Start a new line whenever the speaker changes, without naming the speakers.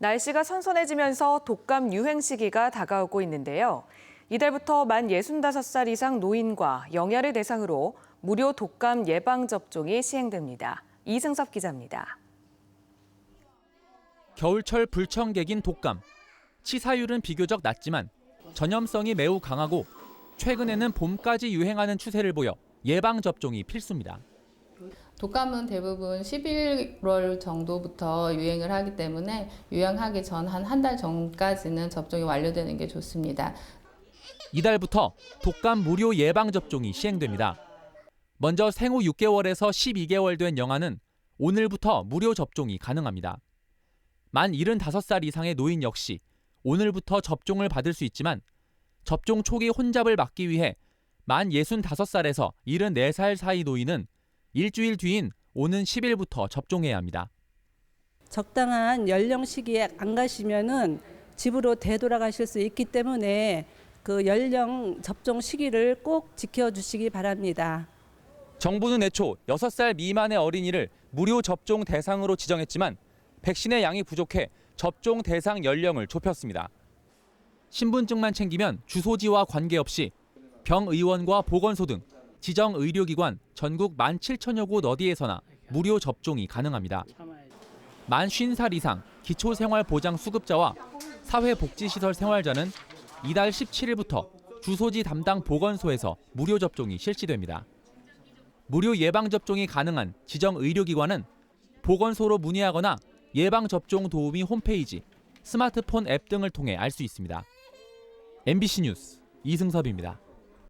날씨가 선선해지면서 독감 유행 시기가 다가오고 있는데요. 이달부터 만 65살 이상 노인과 영야를 대상으로 무료 독감 예방 접종이 시행됩니다. 이승섭 기자입니다.
겨울철 불청객인 독감. 치사율은 비교적 낮지만 전염성이 매우 강하고 최근에는 봄까지 유행하는 추세를 보여 예방 접종이 필수입니다.
독감은 대부분 11월 정도부터 유행을 하기 때문에 유행하기 전 한 한 달 전까지는 접종이 완료되는 게 좋습니다.
이달부터 독감 무료 예방 접종이 시행됩니다. 먼저 생후 6개월에서 12개월 된 영아는 오늘부터 무료 접종이 가능합니다. 만 75살 이상의 노인 역시 오늘부터 접종을 받을 수 있지만 접종 초기 혼잡을 막기 위해 만 65살에서 74살 사이 노인은 일주일 뒤인 오는 10일부터 접종해야 합니다.
적당한 연령 시기에 안 가시면은 집으로 되돌아가실 수 있기 때문에 그 연령 접종 시기를 꼭 지켜주시기 바랍니다.
정부는 애초 6살 미만의 어린이를 무료 접종 대상으로 지정했지만 백신의 양이 부족해 접종 대상 연령을 좁혔습니다. 신분증만 챙기면 주소지와 관계없이 병의원과 보건소 등 지정 의료기관 전국 1만 7천여 곳 어디에서나 무료 접종이 가능합니다. 만 50살 이상 기초생활보장 수급자와 사회복지시설 생활자는 이달 17일부터 주소지 담당 보건소에서 무료 접종이 실시됩니다. 무료 예방접종이 가능한 지정 의료기관은 보건소로 문의하거나 예방접종 도우미 홈페이지, 스마트폰 앱 등을 통해 알 수 있습니다. MBC 뉴스 이승섭입니다.